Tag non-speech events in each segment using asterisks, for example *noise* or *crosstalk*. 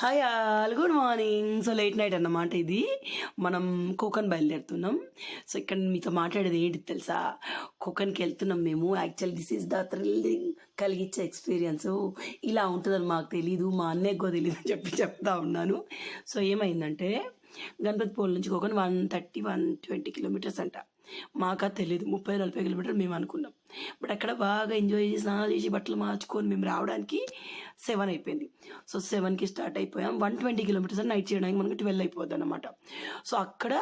Hi all good morning. So late night అన్నమాట ఇది. మనం కోకన్ బయలుదేరుతున్నాం. సో ఇక్కడ మీతో మాట్లాడేది ఏంటి తెలుసా? కోకన్కి వెళ్తున్నాం మేము. Actual this is the thrilling కలిగించే ఎక్స్పీరియన్స్ ఇలా ఉంటుందని మాకు తెలీదు మా అన్నయ్యకో తెలియదు అని చెప్పి చెప్తా ఉన్నాను. సో ఏమైందంటే గణపతి పోల్ నుంచి Konkan one thirty one twenty kilometres అంట. మాకు తెలియదు ముప్పై నలభై కిలోమీటర్లు మేము అనుకున్నాం. బట్ అక్కడ బాగా ఎంజాయ్ చేసి స్నానాలు చేసి బట్టలు మార్చుకొని మేము రావడానికి సెవెన్ అయిపోయింది. సో సెవెన్కి స్టార్ట్ అయిపోయాం. వన్ ట్వంటీ కిలోమీటర్స్ నైట్ చేయడానికి మనకి ట్వెల్వ్ అయిపోద్ది అనమాట సో అక్కడ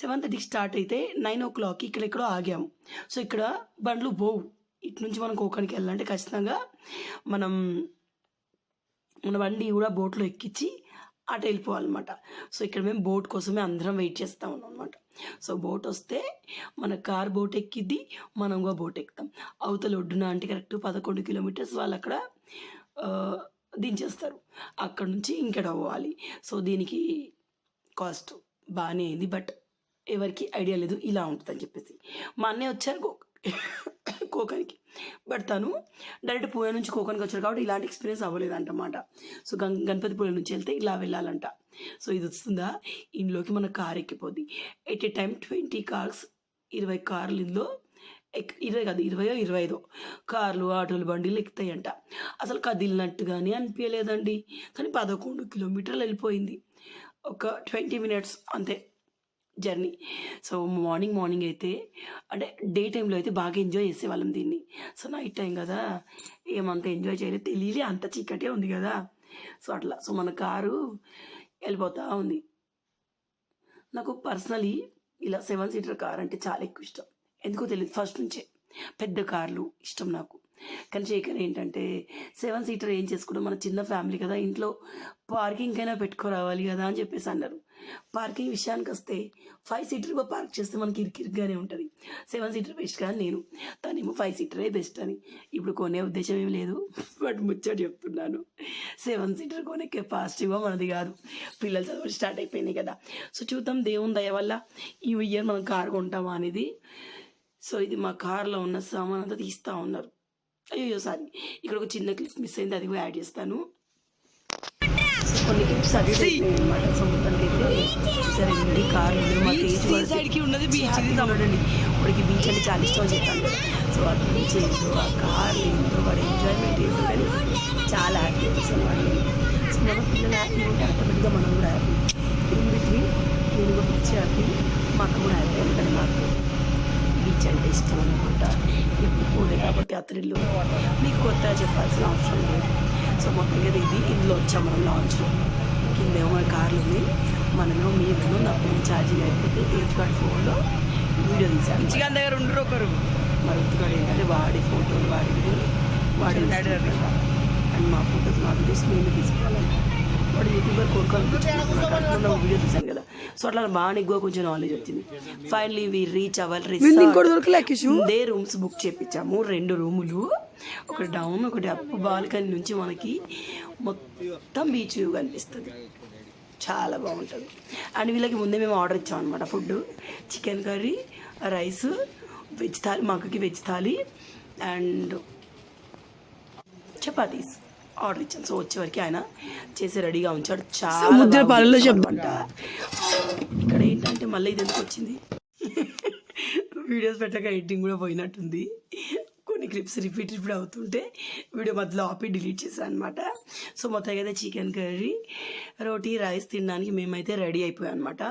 సెవెన్ థర్టీకి స్టార్ట్ అయితే నైన్ ఓ క్లాక్కి ఇక్కడ ఎక్కడో ఆగాము. సో ఇక్కడ బండ్లు పోవు. ఇటు నుంచి మనం కోకానికి వెళ్ళాలంటే ఖచ్చితంగా మనం మన బండి కూడా బోట్లో ఎక్కించి అటు వెళ్ళిపోవాలన్నమాట. సో ఇక్కడ మేము బోట్ కోసమే అందరం వెయిట్ చేస్తూ ఉన్నాం అనమాట సో బోట్ వస్తే మన కార్ బోట్ ఎక్కిద్ది మనం కూడా బోట్ ఎక్కుతాం. అవతల ఒడ్డున అంటే కరెక్ట్ పదకొండు కిలోమీటర్స్ వాళ్ళు అక్కడ దించేస్తారు. అక్కడ నుంచి ఇంకెడ పోవాలి. సో దీనికి కాస్ట్ బాగానే అయింది బట్ ఎవరికి ఐడియా లేదు ఇలా ఉంటుందని చెప్పేసి. మా అన్నయ్య వచ్చారు కోకానికి. బట్ తను డైరెక్ట్ పూణే నుంచి కోకానికి వచ్చారు కాబట్టి ఇలాంటి ఎక్స్పీరియన్స్ అవ్వలేదంటమాట. సో గం గణపతి పూణే నుంచి వెళ్తే ఇలా వెళ్ళాలంట. సో ఇది వస్తుందా? ఇందులోకి మన car ఎక్కిపోద్ది. At a time twenty cars ఇరవై కార్లు ఇందులో ఎక్ ఇరవై కాదు ఇరవయో ఇరవై ఐదో కార్లు ఆటోలు బండిలు ఎక్కుతాయంట. అసలు కదిలినట్టుగానే అనిపించలేదండి కానీ పదకొండు కిలోమీటర్లు వెళ్ళిపోయింది. ఒక ట్వంటీ మినిట్స్ అంతే. జర్నీ. సో మార్నింగ్ మార్నింగ్ అయితే అంటే డే టైంలో అయితే బాగా ఎంజాయ్ చేసేవాళ్ళం దీన్ని. సో నైట్ టైం కదా ఏమంత ఎంజాయ్ చేయలేదు తెలియలే అంత చీకటే ఉంది కదా. సో అట్లా సో మన కారు వెళ్ళిపోతూ ఉంది. నాకు పర్సనలీ ఇలా సెవెన్ సీటర్ కార్ అంటే చాలా ఎక్కువ ఇష్టం. ఎందుకో తెలియదు ఫస్ట్ నుంచే. పెద్ద కార్లు ఇష్టం నాకు. కానీ శేఖర్ ఏంటంటే సెవెన్ సీటర్ ఏం చేసుకుంటాం? మన చిన్న ఫ్యామిలీ కదా ఇంట్లో పార్కింగ్ అయినా పెట్టుకోరావాలి కదా అని చెప్పేసి అన్నారు. పార్కింగ్ విషయానికి వస్తే ఫైవ్ సీటర్ పార్క్ చేస్తే మనకి ఇరికిరిగ్గానే ఉంటుంది. సెవెన్ సీటర్ బెస్ట్ కానీ నేను. తనేమో ఫైవ్ సీటరే బెస్ట్ అని. ఇప్పుడు కొనే ఉద్దేశం ఏం లేదు. బట్ ముచ్చట చెప్తున్నాను. సెవెన్ సీటర్ కొనే కెపాసిటీగా మనది కాదు. పిల్లలు చదువు స్టార్ట్ అయిపోయినాయి కదా. సో చూద్దాం దేవుని దయ వల్ల ఈ ఇయర్ మనం కార్ కొంటామా అనేది. సో ఇది మా కార్లో ఉన్న సామాన్ అంతా తీస్తూ ఉన్నారు. అయ్యో సారీ ఇక్కడ ఒక చిన్న క్లిప్ మిస్ అయింది అది కూడా యాడ్ చేస్తాను. కొన్ని అడిట్ అయిపోయాయి అనమాట సో మొత్తానికి అయితే సరే అండి కార్ ఉంది మా తేజ్ సైడ్కి ఉన్నది బీచ్ చూడండి. వాడికి బీచ్ అంటే చాలా ఇష్టం కదా సో ఆ బీచ్ ఏంటో ఆ కార్ ఏంటో వాడి ఎంజాయ్మెంట్ ఏంటో కానీ చాలా హ్యాపీ అనిపిస్తుంది వాడిని సో మన పిల్లలు హ్యాపీ ఉంటే ఆటోమేటిక్గా మనం కూడా హ్యాపీ ఇన్ బిట్వీన్ నేను కూడా బీచ్ హ్యాపీ మా అక్క కూడా హ్యాపీ ఎందుకంటే నాకు. బీచ్ అంటే ఇష్టం అనమాట ఇప్పుడు పోలే కాబట్టి అతనిల్లు మీకు కొత్తగా చెప్పాల్సిన అవసరం లేదు. సో మొత్తం కదా ఇది ఇందులో వచ్చాం మనం లాంచ్లో కిందేమో మన కార్లు ఉంది. మనమేమో మీరేమో నా ఫోన్ ఛార్జింగ్ అయిపోతే ఏజ్ కార్డ్ ఫోన్లో వీడియో తీశాను చికెన్ దగ్గర ఉండరు ఒకరు. మరి ఉత్తుగాడు ఏంటంటే వాడి ఫోటోలు వాడి వీడియోలు వాడి అండ్ మా ఫోటోస్ మా వీడియోస్ మేము తీసుకోవాలంట వాడు యూట్యూబర్ కోరుకోవాలి వీడియో తీశాను కదా. సో అట్లా బాగా ఎక్కువ కొంచెం నాలెడ్జ్ వచ్చింది. ఫైనలీ వి రీచ్ అవర్ కిషు? దే రూమ్స్ బుక్ చేపించాము. రెండు రూములు. ఒకటి డౌన్ ఒకటి అప్ బాల్కనీ నుంచి మనకి మొత్తం బీచ్ వ్యూ కనిపిస్తుంది. చాలా బాగుంటుంది. అండ్ వీళ్ళకి ముందే మేము ఆర్డర్ ఇచ్చాం అనమాట food chicken curry rice veg thali మా అక్కకి veg thali and chapatis order ఇచ్చాను సో వచ్చేవరకు ఆయన చేసి రెడీగా ఉంచాడు. చాలా పాలలో అనమాట ఇక్కడ ఏంటంటే మళ్ళీ ఇది ఎందుకు వచ్చింది? *laughs* వీడియోస్ పెట్టక ఎడిటింగ్ కూడా పోయినట్టుంది. కొన్ని క్లిప్స్ రిపీట్ రిపీట్ అవుతుంటే వీడియో మధ్యలో ఆపి డిలీట్ చేశాను అనమాట సో మొత్తం అయితే చికెన్ కర్రీ రోటీ రైస్ తినడానికి మేమైతే రెడీ అయిపోయాం అనమాట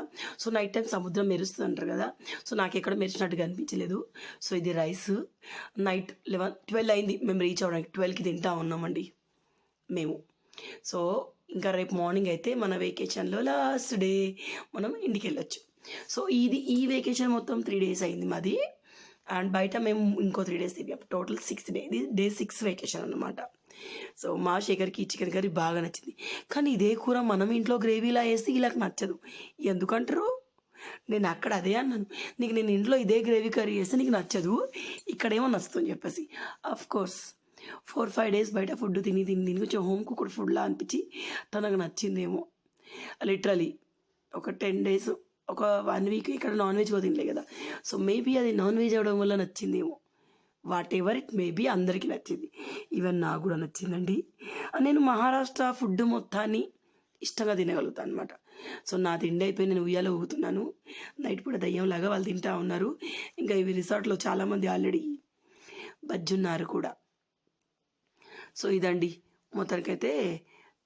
సో నైట్ టైం సముద్రం మెరుస్తుంది అంటారు కదా. సో నాకు ఎక్కడ మెరిచినట్టుగా అనిపించలేదు. సో ఇది రైస్ నైట్ లెవెన్ ట్వెల్వ్ అయింది. మేము రీచ్ అవ్వడానికి ట్వెల్వ్కి తింటా ఉన్నామండి మేము. సో ఇంకా రేపు మార్నింగ్ అయితే మన వెకేషన్లో లాస్ట్ డే మనం ఇంటికి వెళ్ళొచ్చు. సో ఇది ఈ వెకేషన్ మొత్తం త్రీ డేస్ అయింది మాది. అండ్ బయట మేము ఇంకో త్రీ డేస్ తిరిగాం. టోటల్ సిక్స్ డే ఇది డే సిక్స్ వెకేషన్ అనమాట సో మా శేఖర్కి చికెన్ కర్రీ బాగా నచ్చింది. కానీ ఇదే కూర మనం ఇంట్లో గ్రేవీలా వేస్తే ఇలా నచ్చదు. ఎందుకంటారు? నేను అక్కడ అదే అన్నాను. నీకు నేను ఇంట్లో ఇదే గ్రేవీ కర్రీ వేస్తే నీకు నచ్చదు. ఇక్కడేమో నచ్చుతుంది చెప్పేసి. Of course four five days బయట ఫుడ్ తిని తిని తిని కొంచెం హోమ్ కుక్డ్ ఫుడ్లా అనిపించి తనకు నచ్చిందేమో. లిటరలీ ఒక టెన్ డేస్ ఒక వన్ వీక్ ఇక్కడ నాన్ వెజ్ కూడా తినలే కదా. సో మేబీ అది నాన్ వెజ్ అవడం వల్ల నచ్చిందేమో. వాట్ ఎవర్ ఇట్ మేబీ అందరికీ నచ్చింది. ఈవెన్ నాకు కూడా నచ్చిందండి. నేను మహారాష్ట్ర ఫుడ్ మొత్తాన్ని ఇష్టంగా తినగలుగుతాను అనమాట సో నా తిండి అయిపోయి నేను ఉయ్యాలో ఊగుతున్నాను. నైట్ పూట దయ్యంలాగా వాళ్ళు తింటా ఉన్నారు. ఇంకా ఇవి రిసార్ట్లో చాలామంది ఆల్రెడీ బజ్జున్నారు కూడా. సో ఇదండి. మొత్తానికైతే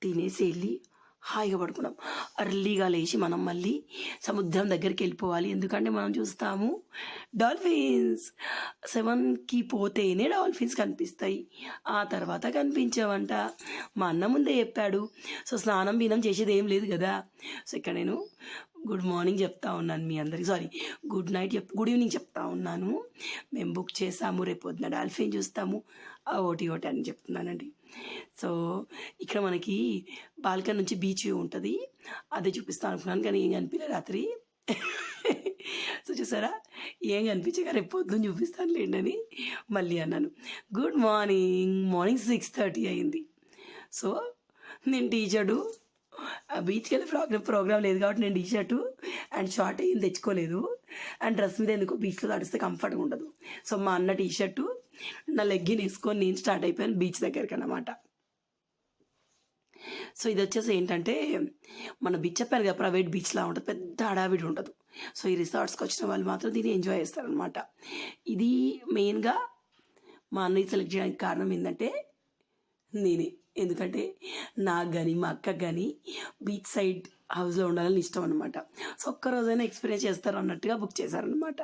తినేసి వెళ్ళి హాయిగా పడుకున్నాం. అర్లీగా లేచి మనం మళ్ళీ సముద్రం దగ్గరికి వెళ్ళిపోవాలి. ఎందుకంటే మనం చూస్తాము డాల్ఫిన్స్ సెవెన్కి పోతేనే డాల్ఫిన్స్ కనిపిస్తాయి. ఆ తర్వాత కనిపించావంట. మా అన్న ముందే చెప్పాడు సో స్నానం బీనం చేసేది ఏం లేదు కదా. సో ఇక్కడ నేను గుడ్ మార్నింగ్ చెప్తా ఉన్నాను మీ అందరికి. సారీ గుడ్ నైట్ చెప్ గుడ్ ఈవినింగ్ చెప్తా ఉన్నాను. మేము బుక్ చేసాము రేపు పొద్దున డాల్ఫిన్ చూస్తాము. ఆ ఓటి ఓటి అని చెప్తున్నానండి. సో ఇక్కడ మనకి బాల్కన్ నుంచి బీచ్ వ్యూ ఉంటుంది. అదే చూపిస్తాను అనుకున్నాను కానీ ఏం కనిపించలే రాత్రి. సో చూసారా? ఏం కనిపించగా రేపు పొద్దున్న చూపిస్తాను లేండి అని మళ్ళీ అన్నాను. Good morning morning six thirty అయింది. సో నేను టీ షర్టు బీచ్కి వెళ్ళి ప్రోగ్రామ్ ప్రోగ్రామ్ లేదు కాబట్టి నేను టీ షర్టు అండ్ షార్ట్ ఏం తెచ్చుకోలేదు. అండ్ డ్రెస్ మీద ఎందుకో బీచ్లో తడిస్తే కంఫర్ట్గా ఉండదు. సో మా అన్న టీ షర్టు నా లెగ్గిన్ వేసుకొని నేను స్టార్ట్ అయిపోయాను బీచ్ దగ్గరికి అన్నమాట సో ఇది వచ్చేసి ఏంటంటే మన బీచ్ చెప్పాను కదా ప్రైవేట్ బీచ్లా ఉంటుంది పెద్ద హడావిడి ఉండదు. సో ఈ రిసార్ట్స్కి వచ్చిన వాళ్ళు మాత్రం దీన్ని ఎంజాయ్ చేస్తారనమాట ఇది మెయిన్గా మా అన్నయ్య సెలెక్ట్ చేయడానికి కారణం ఏంటంటే నేనే. ఎందుకంటే నాకు కానీ మా అక్క కానీ బీచ్ సైడ్ హౌస్లో ఉండాలని ఇష్టం అనమాట సో ఒక్క రోజైనా ఎక్స్పీరియన్స్ చేస్తారు అన్నట్టుగా బుక్ చేశారనమాట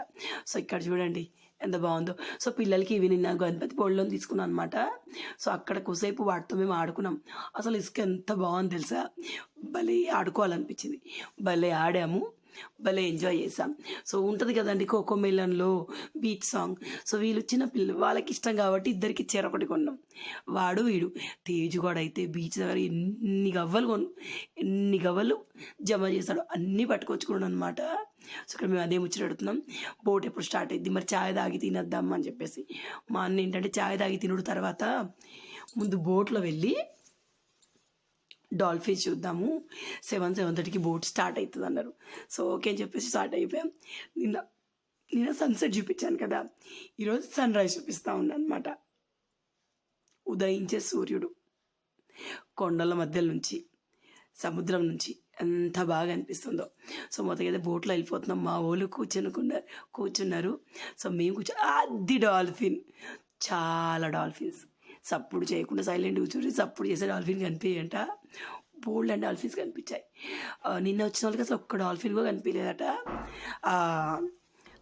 సో ఇక్కడ చూడండి ఎంత బాగుందో. సో పిల్లలకి ఇవి నిన్న గణపతి బోర్డులో తీసుకున్నాను అనమాట సో అక్కడ కొసేపు వాటితో మేము ఆడుకున్నాం. అసలు ఇసుక ఎంత బాగుంది తెలుసా? భలే ఆడుకోవాలనిపించింది. భలే ఆడాము. భలే ఎంజాయ్ చేసాం సో ఉంటుంది కదండి కోకో మెలన్లో బీచ్ సాంగ్. సో వీళ్ళు చిన్న పిల్ల వాళ్ళకి ఇష్టం కాబట్టి ఇద్దరికి ఒకటి కొన్నాం. వాడు వీడు తేజు కూడా అయితే బీచ్ దగ్గర ఎన్ని గవ్వలు కొను ఎన్ని గవ్వలు జమ చేశాడు అన్నీ పట్టుకొచ్చుకున్నాడు అనమాట సో ఇక్కడ మేము అదే ముచ్చటడుతున్నాం బోట్ ఎప్పుడు స్టార్ట్ అయింది మరి చాయ్ తాగి తినద్దాం అని చెప్పేసి. మా అన్న ఏంటంటే చాయ్ తాగి తినుడు తర్వాత ముందు బోట్లో వెళ్ళి డాల్ఫిన్స్ చూద్దాము. సెవెన్ సెవెన్ థర్టీకి బోట్ స్టార్ట్ అవుతుంది అన్నారు. సో ఓకే అని చెప్పేసి స్టార్ట్ అయిపోయాం. నిన్న నిన్న సన్సెట్ చూపించాను కదా. ఈరోజు సన్ రైజ్ చూపిస్తూ ఉన్నాను అనమాట ఉదయించే సూర్యుడు. కొండల మధ్య నుంచి సముద్రం నుంచి ఎంత బాగా అనిపిస్తుందో. సో మొత్తం అయితే బోట్లో వెళ్ళిపోతున్నాం. మా వాళ్ళు కూర్చునుకున్నారు కూర్చున్నారు. సో మేము కూర్చో అది డాల్ఫిన్. చాలా డాల్ఫిన్స్. సప్పుడు చేయకుండా సైలెంట్ కూర్చుని సప్పుడు చేసే డాల్ఫిన్ కనిపించంట బోల్డ్ అండ్ డాల్ఫిన్స్ కనిపించాయి. నిన్న వచ్చిన వాళ్ళకి అసలు ఒక్క డాల్ఫిన్ కూడా కనిపించలేదట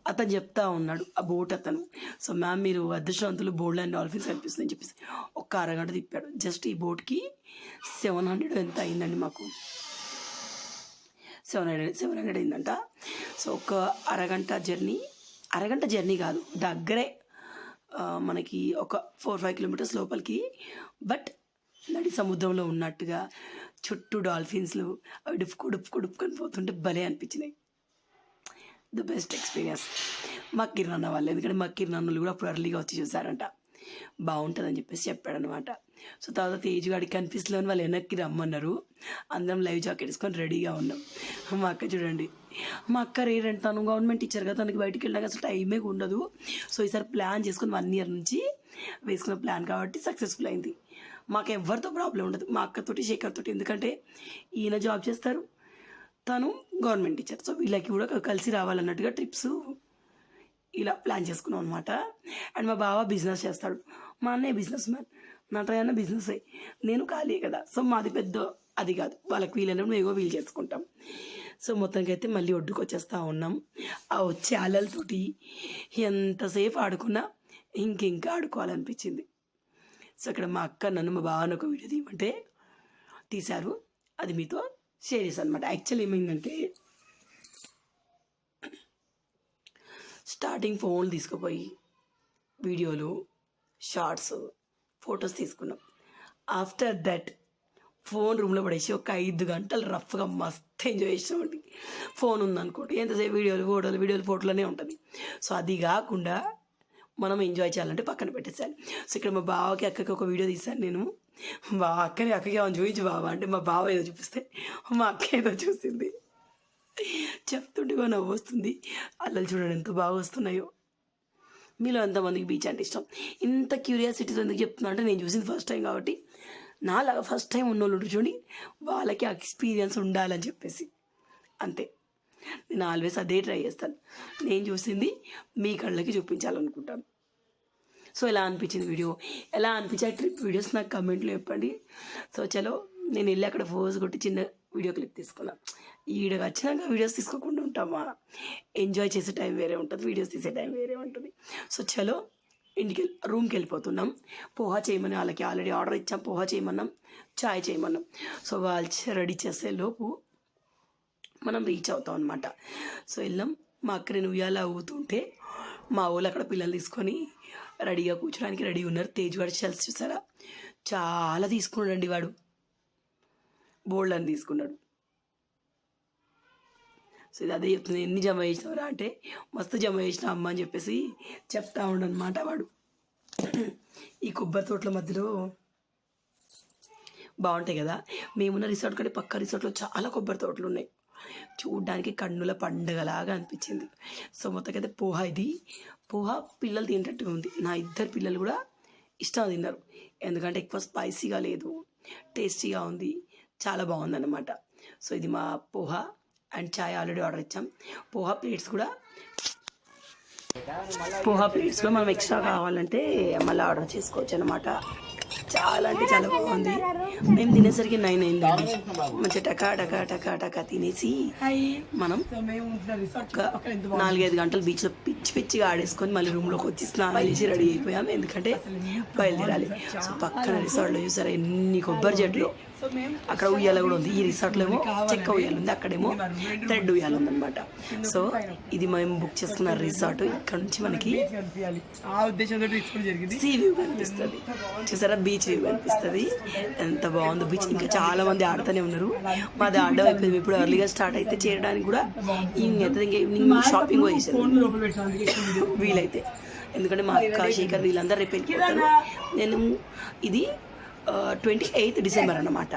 అతను చెప్తా ఉన్నాడు ఆ బోట్ అతను. సో మ్యామ్ మీరు అదృష్టవంతులు బోల్డ్ అండ్ డాల్ఫిన్స్ కనిపిస్తుందని చెప్పేసి ఒక్క అరగంట తిప్పాడు. జస్ట్ ఈ బోట్కి సెవెన్ హండ్రెడ్ ఎంత అయిందండి మాకు? సెవెన్ హండ్రెడ్ సెవెన్ హండ్రెడ్ అయిందంట. సో ఒక అరగంట జర్నీ అరగంట జర్నీ కాదు దగ్గరే మనకి ఒక ఫోర్ ఫైవ్ కిలోమీటర్స్ లోపలికి. బట్ నడి సముద్రంలో ఉన్నట్టుగా చుట్టూ డాల్ఫిన్స్లు అవి డుప్పుకు డుప్పుకు డుప్పుకొని పోతుంటే భలే అనిపించినాయి. ద బెస్ట్ ఎక్స్పీరియన్స్ మా కిరణ్ వాళ్ళు ఎందుకంటే మా కిరణ్ కూడా అప్పుడు అర్లీగా వచ్చి చూసారంట. బాగుంటుందని చెప్పేసి చెప్పాడనమాట సో తర్వాత తేజ్ గాడికి కనిపిస్తలేని వాళ్ళు వెనక్కి రమ్మన్నారు. అందరం లైవ్ జాకెట్ వేసుకొని రెడీగా ఉన్నాం. మా అక్క చూడండి. మా అక్క రేడంటే తను గవర్నమెంట్ టీచర్ కదా తనకి బయటికి వెళ్ళడానికి అసలు టైమే ఉండదు. సో ఈసారి ప్లాన్ చేసుకుని వన్ ఇయర్ నుంచి వేసుకున్న ప్లాన్ కాబట్టి సక్సెస్ఫుల్ అయింది. మాకు ఎవరితో ప్రాబ్లం ఉండదు మా అక్కతోటి శేఖర్ తోటి. ఎందుకంటే ఈయన జాబ్ చేస్తారు తను గవర్నమెంట్ టీచర్. సో వీళ్ళకి కూడా కలిసి రావాలన్నట్టుగా ట్రిప్స్ ఇలా ప్లాన్ చేసుకున్నాం అనమాట అండ్ మా బావ బిజినెస్ చేస్తాడు. మా అన్నయ్య బిజినెస్ మ్యాన్. నా ట్రయన్న బిజినెస్ నేను ఖాళీ కదా. సో మాది పెద్ద అది కాదు. వాళ్ళకి వీలైనప్పుడు ఏవో వీలు చేసుకుంటాం. సో మొత్తానికి అయితే మళ్ళీ ఒడ్డుకు వచ్చేస్తూ ఉన్నాం. ఆ వచ్చే అలలతోటి ఎంతసేపు ఆడుకున్నా ఇంకింకా ఆడుకోవాలనిపించింది. సో ఇక్కడ మా అక్క నన్ను మా బావను ఒక వీడియో తీయమంటే తీశారు. అది మీతో షేర్ చేశాను అనమాట యాక్చువల్ ఏమైందంటే స్టార్టింగ్ ఫోన్లు తీసుకుపోయి వీడియోలు షార్ట్స్ ఫొటోస్ తీసుకున్నాం. ఆఫ్టర్ దట్ ఫోన్ రూమ్లో పడేసి ఒక ఐదు గంటలు రఫ్గా మస్తు ఎంజాయ్ చేసినామండి ఫోన్ ఉందనుకోండి ఎంతసేపు వీడియోలు ఫోటోలు వీడియోలు ఫోటోలనే ఉంటుంది. సో అది కాకుండా మనం ఎంజాయ్ చేయాలంటే పక్కన పెట్టేసాను సో ఇక్కడ మా బావకి అక్కకి ఒక వీడియో తీశాను నేను. మా అక్కని అక్కకి ఏమైనా చూపించి బావ అంటే మా బావ ఏదో చూపిస్తే మా అక్క ఏదో చూసింది. చెప్తుంటే నవ్వు వస్తుంది. అల్లలు చూడండి ఎంత బాగా వస్తున్నాయో. మీలో ఎంతమందికి బీచ్ అంటే ఇష్టం? ఇంత క్యూరియాసిటీతో ఎందుకు చెప్తున్నా అంటే నేను చూసింది ఫస్ట్ టైం కాబట్టి. నాలాగా ఫస్ట్ టైం ఉన్నోళ్ళు ఉంటారు చూడండి వాళ్ళకి ఎక్స్పీరియన్స్ ఉండాలని చెప్పేసి. అంతే. నేను ఆల్వేస్ అదే ట్రై చేస్తాను. నేను చూసింది మీ కళ్ళకి చూపించాలనుకుంటాను. సో ఎలా అనిపించింది వీడియో ఎలా అనిపించే ట్రిప్ వీడియోస్ నాకు కమెంట్లో చెప్పండి. సో చలో నేను వెళ్ళి అక్కడ ఫోజ్ కొట్టి చిన్న వీడియో క్లిప్ తీసుకున్నాను ఈడకి వచ్చినాక వీడియోస్ తీసుకోకుండా ఉంటామా ఎంజాయ్ చేసే టైం వేరే ఉంటుంది వీడియోస్ తీసే టైం వేరే ఉంటుంది. సో చలో ఇంటికి వెళ్ళి రూమ్కి వెళ్ళిపోతున్నాం. పోహా చేయమని వాళ్ళకి ఆల్రెడీ ఆర్డర్ ఇచ్చాం. పోహా చేయమన్నాం. చాయ్ చేయమన్నాం. సో వాళ్ళు రెడీ చేసే లోపు మనం రీచ్ అవుతాం అనమాట సో వెళ్ళాం మా అక్క నేను ఉయ్యాల మా ఊళ్ళు అక్కడ పిల్లలు తీసుకొని రెడీగా కూర్చోడానికి రెడీ ఉన్నారు. తేజ్ వాడు షెల్స్ చూసారా? చాలా తీసుకున్నాడండి వాడు. బోల్డ్ అని తీసుకున్నాడు. సో ఇది అదే చెప్తుంది. ఎన్ని జమ చేసినవరా? అంటే మస్తు జమ చేసిన అమ్మ అని చెప్పేసి చెప్తా ఉండనమాట వాడు. ఈ కొబ్బరి తోటల మధ్యలో బాగుంటాయి కదా. మేమున్న రిసార్ట్ కంటే పక్క రిసార్ట్లో చాలా కొబ్బరి తోటలు ఉన్నాయి. చూడడానికి కన్నుల పండుగలాగా అనిపించింది. సో మొత్తకైతే పోహా ఇది. పోహా పిల్లలు తింటట్టుగా ఉంది. నా ఇద్దరు పిల్లలు కూడా ఇష్టం తిన్నారు. ఎందుకంటే ఎక్కువ స్పైసీగా లేదు. టేస్టీగా ఉంది. చాలా బాగుందన్నమాట. సో ఇది మా poha. And chai already order ఇచ్చాం. పోహా ప్లేట్స్ కూడా. పోహా ప్లేట్స్లో మనం ఎక్స్ట్రా కావాలంటే మళ్ళీ ఆర్డర్ చేసుకోవచ్చు అనమాట చాలా అంటే చాలా బాగుంది. మేము తినేసరికి నైన్ అయిందండి. మంచిగా టకా టకా టకా టకా తినేసి మనం ఒక నాలుగైదు గంటలు బీచ్లో పిచ్చి పిచ్చిగా ఆడేసుకొని మళ్ళీ రూమ్లోకి వచ్చి స్నానాలు చేసి రెడీ అయిపోయాం ఎందుకంటే బయలుదేరాలి. సో పక్కన రిసార్ట్లో చూసారా ఎన్ని కొబ్బరి చెట్లు. అక్కడ ఉయ్యాల కూడా ఉంది. ఈ రిసార్ట్లో ఏమో చెక్క ఉయ్యాల ఉంది. అక్కడేమో థ్రెడ్ ఉయ్యాల ఉంది అనమాట సో ఇది మేము బుక్ చేసుకున్న రిసార్ట్ ఇక్కడ నుంచి మనకి సీ వ్యూ కనిపిస్తుంది చూసారా? బీచ్ వ్యూ కనిపిస్తుంది. ఎంత బాగుందో బీచ్ ఇంకా చాలా మంది ఆడుతూనే ఉన్నారు. మాది ఆడడం అయిపోయింది. ఇప్పుడు ఎర్లీగా స్టార్ట్ అయితే చేరడానికి కూడా ఈవినింగ్ అయితే ఇంకా ఈవినింగ్ షాపింగ్ వీలైతే. ఎందుకంటే మా అక్క శేఖర్ వీళ్ళందరూ రేపు వెళ్ళిపోతారు నేను ఇది ట్వంటీ ఎయిత్ డిసెంబర్ అన్నమాట.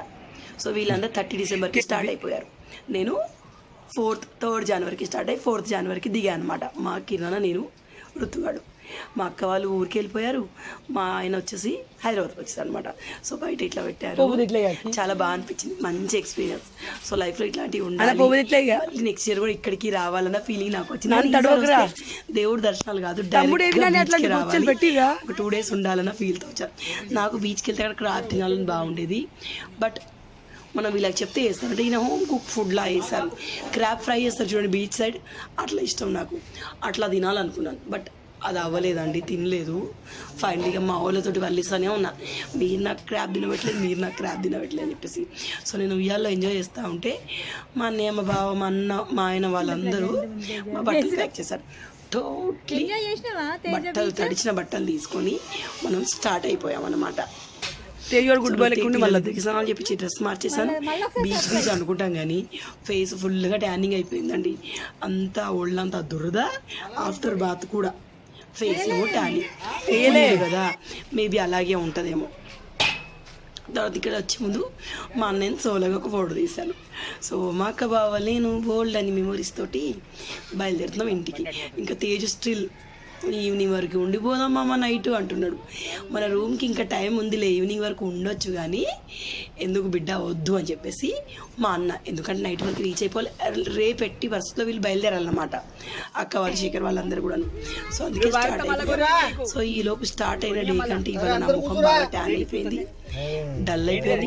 సో వీళ్ళందరూ థర్టీ డిసెంబర్కి స్టార్ట్ అయిపోయారు. నేను ఫోర్త్ థర్డ్ జనవరికి స్టార్ట్ అయ్యి ఫోర్త్ జనవరికి దిగా అనమాట మా కిరణ్ నేను ఋతుగాడు మా అక్క వాళ్ళు ఊరికి వెళ్ళిపోయారు. మా ఆయన వచ్చేసి హైదరాబాద్కి వచ్చేసారు అనమాట సో బయట ఇట్లా పెట్టారు. చాలా బాగా అనిపించింది. మంచి ఎక్స్పీరియన్స్ సో లైఫ్లో ఇట్లాంటివి ఉండాలి. నెక్స్ట్ ఇయర్ కూడా ఇక్కడికి రావాలన్న ఫీలింగ్ నాకు వచ్చింది. దేవుడి దర్శనాలు కాదు? ఒక టూ డేస్ ఉండాలన్న ఫీల్తో వచ్చాను నాకు బీచ్కి వెళ్తే అక్కడ క్రాబ్ తినాలని బాగుండేది. బట్ మనం వీళ్ళకి చెప్తే చేస్తారు. అంటే ఈయన హోమ్ కుక్ ఫుడ్లా వేస్తారు క్రాబ్ ఫ్రై చేస్తారు చూడండి బీచ్ సైడ్ అట్లా ఇష్టం నాకు. అట్లా తినాలనుకున్నాను. బట్ అది అవ్వలేదండి తినలేదు. ఫైనల్గా మా వాళ్ళతోటి వల్లిస్తూనే ఉన్నా. మీరు నాకు క్రాబ్ తినబెట్టలేదు మీరు నాకు క్రాబ్ తినబెట్టలేదు అని చెప్పేసి. సో నేను ఉయ్యాల్లో ఎంజాయ్ చేస్తూ ఉంటే మా అన్నయ్య మా బావ మా అన్న మా ఆయన వాళ్ళందరూ మా బట్టలు ప్యాక్ చేశారు. టోట్లీ బట్టలు తడిచిన బట్టలు తీసుకొని మనం స్టార్ట్ అయిపోయాం అన్నమాట. గుడ్ బాయ్ మళ్ళీ స్నానాలు చెప్పించి డ్రెస్ మార్చేసాను బీచ్ బీచ్ అనుకుంటాం కానీ ఫేస్ ఫుల్గా ట్యానింగ్ అయిపోయిందండి. అంతా ఒళ్ళంతా దురద ఆఫ్టర్ బాత్ కూడా. ఫేస్ ట్యానింగ్ వేయలేదు కదా. మేబీ అలాగే ఉంటుందేమో. తర్వాత ఇక్కడ వచ్చే ముందు మా అన్నయ్య సోలోగా ఒక ఫోటో తీశాను. సో మా అక్క బావ నేను బోల్డ్ అని మెమరీస్ తోటి బయలుదేరుతున్నాం ఇంటికి. ఇంకా తేజు స్టిల్ ఈవినింగ్ వరకు ఉండిపోదాం మామ నైట్ అంటున్నాడు. మన రూమ్కి ఇంకా టైం ఉందిలే ఈవినింగ్ వరకు ఉండొచ్చు కానీ ఎందుకు బిడ్డ వద్దు అని చెప్పేసి మా అన్న ఎందుకంటే నైట్ వరకు రీచ్ అయిపోవాలి. రేపు ఎట్టి వరుసలో వీళ్ళు బయలుదేరాలన్నమాట. అక్క వాళ్ళు శేఖర్ వాళ్ళందరూ కూడా సో అందుకే స్టార్ట్ అయిపోయింది. సో ఈ లోపు స్టార్ట్ అయిన డే కంటే ఇవాళ నా ముఖం బాగా ట్యాన్ అయిపోయింది. డల్ అయిపోయింది.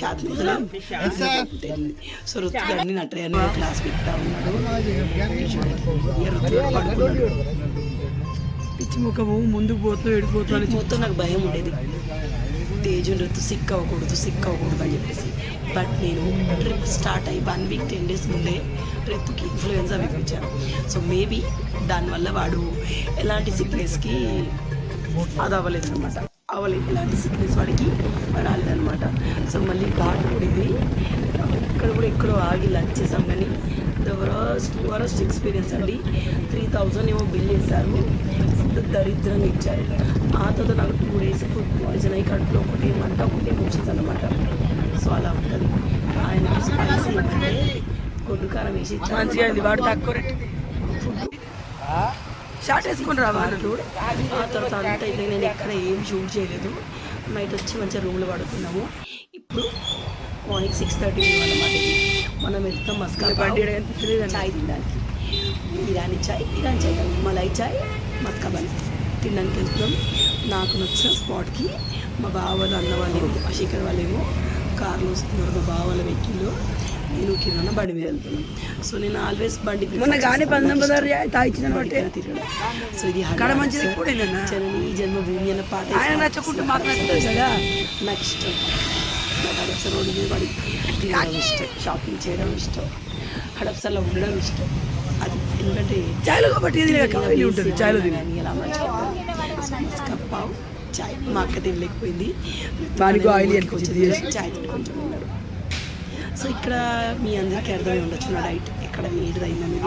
శాతం సో రుతుగాడిని నట్టయ్యని క్లాస్ పెడతా ఉన్నాడు. పడుకున్నాడు. పిచ్చి ముఖము ముందుకు పోతూ ఎడిపోతూ మొత్తం నాకు భయం ఉండేది. తేజు సిక్ అవ్వకూడదు సిక్ అవ్వకూడదు అని చెప్పేసి. బట్ నేను ట్రిప్ స్టార్ట్ అయ్యి వన్ వీక్ టెన్ డేస్ ముందే రెత్తుకి ఇన్ఫ్లుయెన్సా విపించాను సో మేబీ దానివల్ల వాడు ఎలాంటి సిక్నెస్కి అది అవ్వలేదు అనమాట అవ్వలేదు ఎలాంటి సిక్నెస్ వాడికి రాలేదనమాట సో మళ్ళీ ఘాట్ కూడింది. ఇక్కడ కూడా ఎక్కడో ఆగి లంచ్ చేసాం కానీ ద వరస్ట్ వరస్ట్ ఎక్స్పీరియన్స్ అండి. త్రీ థౌజండ్ ఏమో బిల్ చేశారు. ఫుడ్ దరిద్రంగా ఇచ్చారు. ఆ తర్వాత నాకు టూ డేస్ ఫుడ్ పాయిజన్ అయ్యి కడుపులో ఒకటి మంట ఒకటి వచ్చింది అనమాట సో అలా ఉంటుంది. ఆయన స్పైసీ గొడ్డు కారం వేసి ఇచ్చారు. మంచిగా అయింది. వాడు తక్కువ రేట్. షార్ట్ వేసుకుని రావాలి చూడు. ఆ తర్వాత అంతా అయితే నేను ఎక్కడ ఏం షూట్ చేయలేదు. నైట్ వచ్చి మంచిగా రూమ్లో పడుకున్నాము. ఇప్పుడు మార్నింగ్ సిక్స్ థర్టీ అనమాట మనం వెళ్తాం మస్కా బండి ఈడ కనిపించలేదండి. చాయ్ తినడానికి. ఇరానీ చాయ్ ఇరానీ చాయ్ మలై చాయ్ బన్ తినడానికి వెళ్తున్నాం. నాకు నచ్చిన స్పాట్కి మా బావ వాళ్ళు అన్న వాళ్ళేమో అశేఖర్ వాళ్ళేమో కార్లో వస్తున్నారు. మా బావ వాళ్ళ వెహికల్లో నేను కిరాణా బండి మీద వెళ్తున్నాం. సో నేను ఆల్వేస్ బండి తిరగడం. సో ఇది? జనని ఈ జన్మభూమి అన్న పాట నచ్చకుంటే మాకు కదా నాకు ఇష్టం. నాకు హడప్సర్ రోడ్డు మీద పడి తిరగడం ఇష్టం. షాపింగ్ చేయడం ఇష్టం. హడప్సర్లో ఉండడం ఇష్టం. ఎందుకంటే చాయ్లో కాబట్టి ఇది కావాలి ఉంటుంది చాయ్లో తిని పావు చాయ్ మా అక్క తినలేకపోయింది. వానికి ఆయిల్ కొంచెం చాయ్ కొంచెం ఉన్నాడు సో ఇక్కడ మీ అందరికీ అర్థమై ఉండొచ్చు నా డైట్ ఎక్కడ ఏడుదైందని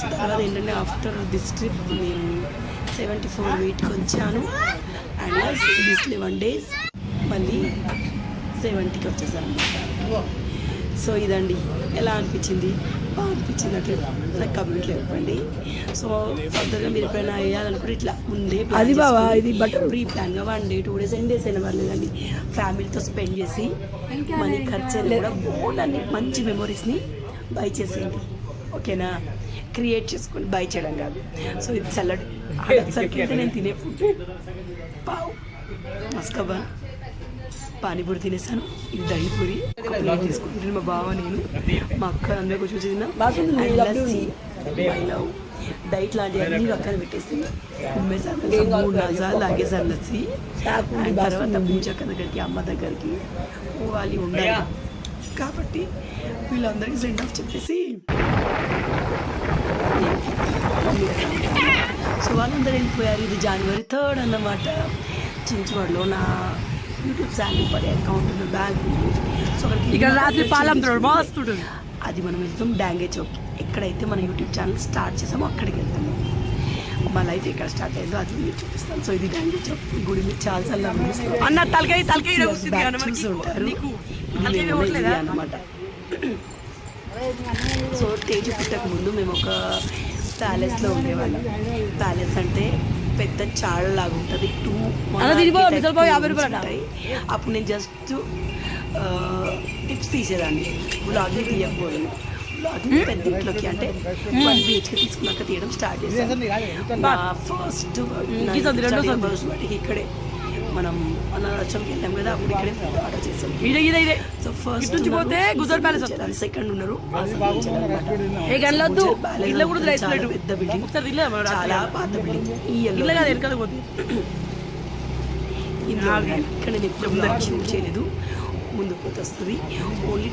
సో తర్వాత ఏంటంటే ఆఫ్టర్ దిస్ ట్రిప్ నేను సెవెంటీ ఫోర్ వెయిట్కి వచ్చాను అండ్ దిస్ లెవెన్ డేస్ మళ్ళీ సెవెంటీకి వచ్చేసాను. సో ఇదండి. ఎలా అనిపించింది? బాగా అనిపించింది అట్లా. నాకు కమెంట్లో చెప్పండి. సో ఫర్దర్గా మీరు ఎప్పుడైనా వేయాలనుకుంటే ఇట్లా ముందే అది బావా, చేసుకొని ఇది butter. ప్రీ ప్లాన్గా one day two days n days అయినా పర్లేదండి. ఫ్యామిలీతో స్పెండ్ చేసి మనీ ఖర్చు కూడా బోల్డ్ అన్ని మంచి మెమొరీస్ని బై చేసేయండి. ఓకేనా? క్రియేట్ చేసుకోండి బై చేయడం కాదు. సో ఇది చల్లటి సరికి *laughs* అయితే నేను తినే ఫుడ్ పావు. మస్కబా. పానీపూరి తినేసాను. ఇది దహిపూరి తీసుకుంటాను మా బావ నేను మా అక్క అందరూ కొంచెం తిన్నాం. డైట్ లాంటి అన్ని పక్కన పెట్టేసి ఉమ్మేసాను మూడు నాలుగు సార్లు లాగేసాను లస్సి తర్వాత పూజక్క దగ్గరికి అమ్మ దగ్గరికి వాళ్ళు ఉండాలి. కాబట్టి వీళ్ళందరికీ సెండ్ ఆఫ్ చెప్పేసి సో వాళ్ళందరూ వెళ్ళిపోయారు. ఇది జనవరి థర్డ్ అన్నమాట. చించువాడలో నా యూట్యూబ్ ఛానల్ పడే అకౌంట్ ఉంది బ్యాంక్ ఉంది సో ఇక్కడ రాత్రి మస్తు అది మనం వెళ్తాం డాంగే చౌక్ ఎక్కడైతే మన యూట్యూబ్ ఛానల్ స్టార్ట్ చేసామో అక్కడికి వెళ్తాము మా లైఫ్ ఎక్కడ స్టార్ట్ అయిందో అది మీకు చూపిస్తాను సో ఇది డాంగే చౌక్ ఈ గుడి మీరు చాలా సార్లు అన్న తలకాయ తలకాయ ఇది అన్నమాట సో తేజు పుట్టక ముందు మేము ఒక ప్యాలెస్లో ఉండేవాళ్ళం ప్యాలెస్ అంటే పెద్ద చాళ్ళలాగా ఉంటుంది. టూ. ఉంటాయి. అప్పుడు నేను జస్ట్ టిప్స్ తీసేదాన్ని. బ్లాగింగ్ తీయకపోయాను. బ్లాగింగ్ పెద్ద ఇంట్లోకి అంటే వన్ బిహెచ్కి తీసుకున్నాక తీయడం స్టార్ట్ చేశాను. ఫస్ట్ ఇక్కడే. మనం అనాథాశ్రమంకి వెళ్ళాం కదా అప్పుడు ఇక్కడే ఆర్డర్ చేసాం. ఇదే ఇదే ఇదే. సో ఫస్ట్ ఇటు నుంచి పోతే గుజర్ ప్యాలెస్ వస్తుంది. సెకండ్ ఉన్నారు. ఏ గంటలొద్దు ఇట్లా కూడా పెద్ద బిల్డింగ్ ఒకసారి రాత్రి? చాలా పాత బిల్డింగ్ ఈ yellow కాదు వెనకాల పోతే. ఇక్కడ నేను ఎప్పుడు ముందర షూట్ చేయలేదు. ముందు పోతే వస్తుంది. ఓన్లీ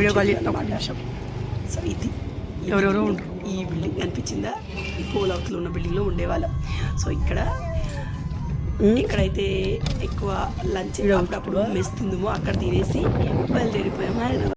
video call చేస్తాం. సో ఇది. ఎవరెవరో building. ఈ బిల్డింగ్ అనిపించిందా ఈ పోలాక్లో ఉన్న బిల్డింగ్లో ఉండేవాళ్ళం. సో ఇక్కడ ఎక్కడైతే ఎక్కువ లంచ్ అప్పుడప్పుడు మెస్ తిందుమో అక్కడ తినేసి బయలుదేరిపోయాము. హైదరాబాద్